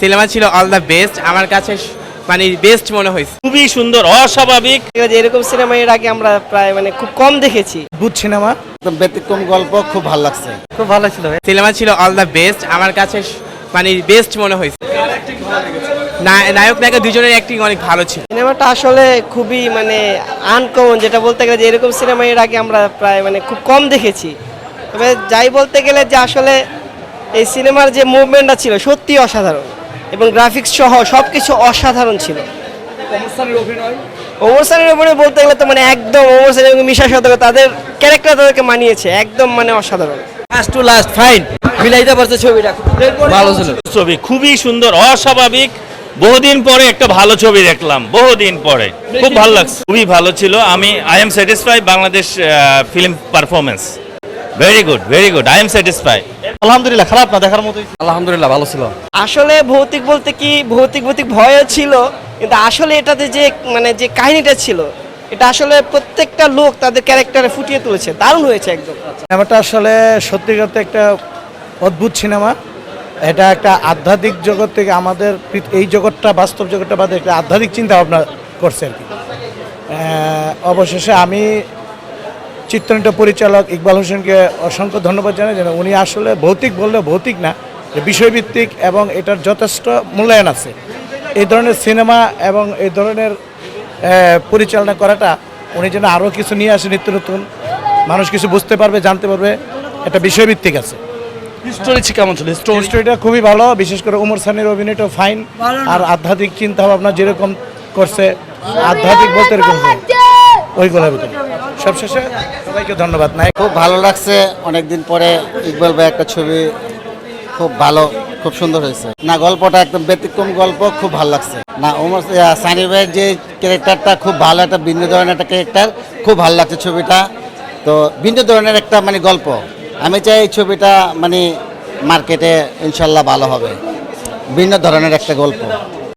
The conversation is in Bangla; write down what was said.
সিনেমা ছিল অল দ্য বেস্ট আমার কাছে মানে বেস্ট মনে হয়েছে। খুবই সুন্দর অস্বাভাবিক। এরকম সিনেমা এর আগে আমরা প্রায় মানে খুব কম দেখেছি। বুথ সিনেমা। ব্যতিক্রম গল্প খুব ভালো লাগছে। খুব ভালো ছিল সিনেমা ছিল অল দ্য বেস্ট আমার কাছে মানে বেস্ট মনে হয়েছে। নায়ক নায়িকা দুজনের অ্যাক্টিং অনেক ভালো ছিল। সিনেমাটা আসলে খুবই মানে আনকমন যেটা বলতে গেলে যে এরকম সিনেমা এর আগে আমরা প্রায় মানে খুব কম দেখেছি। তবে যাই বলতে গেলে যে আসলে এই সিনেমার যে মুভমেন্টটা ছিল সত্যি অসাধারণ। এবং গ্রাফিক্স সহ সব কিছু অসাধারণ ছিল। উপরে বলতে গেলে তো মানে একদম ওমরসান এবং মিশা তাদের ক্যারেক্টার তাদেরকে মানিয়েছে একদম মানে অসাধারণ। লাস্ট টু লাস্ট ফাইন মিলাইতে পারছে ছবিটা ভালো ছিল। ছবি খুবই সুন্দর অস্বাভাবিক। বহুদিন পরে একটা ভালো ছবি দেখলাম বহুদিন পরে। খুব ভালো লাগছে। খুবই ভালো ছিল। আমি I am satisfy Bangladesh film performance very good very good I am satisfy আলহামদুলিল্লাহ খারাপ না দেখার মতোই আলহামদুলিল্লাহ ভালো ছিল। আসলে ভৌতিক বলতে কি ভৌতিক ভৌতিক ভয়ও ছিল কিন্তু আসলে এটাতে যে মানে যে কাহিনীটা ছিল এটা আসলে প্রত্যেকটা লোক তাদের ক্যারেক্টারে ফুটিয়ে তুলেছে দারুণ হয়েছে একদম। সিনেমাটা আসলে সত্যিকার একটা অদ্ভুত সিনেমা। এটা একটা আধ্যাত্মিক জগৎ থেকে আমাদের এই জগৎটা বাস্তব জগৎটা বাদে একটা আধ্যাত্মিক চিন্তা ভাবনা করছে আর কি। অবশেষে আমি চিত্রনাট্য পরিচালক ইকবাল হোসেনকে অসংখ্য ধন্যবাদ জানাই যেন উনি আসলে ভৌতিক বললে ভৌতিক না যে বিষয়ভিত্তিক এবং এটার যথেষ্ট মূল্যায়ন আছে। এই ধরনের সিনেমা এবং এই ধরনের পরিচালনা করাটা উনি যেন আরও কিছু নিয়ে আসে নিত্য নতুন মানুষ কিছু বুঝতে পারবে জানতে পারবে একটা বিষয়ভিত্তিক আছে। স্টোরি কেমন ছিল? স্টোরি স্টোরিটা খুবই ভালো বিশেষ করে উমর সানির অভিনয়টা ফাইন আর আধ্যাত্মিক চিন্তা ভাবনা যেরকম করছে আধ্যাত্মিক বলতে এরকম ওই ওইগুলোর ভিতরে। সবশেষে সবাইকে ধন্যবাদ। নাই খুব ভালো লাগছে। অনেকদিন পরে ইকবাল ভাই একটা ছবি খুব ভালো, খুব সুন্দর হয়েছে। না, গল্পটা একদম ব্যতিক্রম গল্প, খুব ভালো লাগছে। না, ওমর সানি ভাইয়ের যে ক্যারেক্টারটা খুব ভালো, একটা ভিন্ন ধরনের একটা ক্যারেক্টার, খুব ভালো লাগছে ছবিটা। তো ভিন্ন ধরনের একটা মানে গল্প। আমি চাই এই ছবিটা মানে মার্কেটে ইনশাল্লাহ ভালো হবে। ভিন্ন ধরনের একটা গল্প।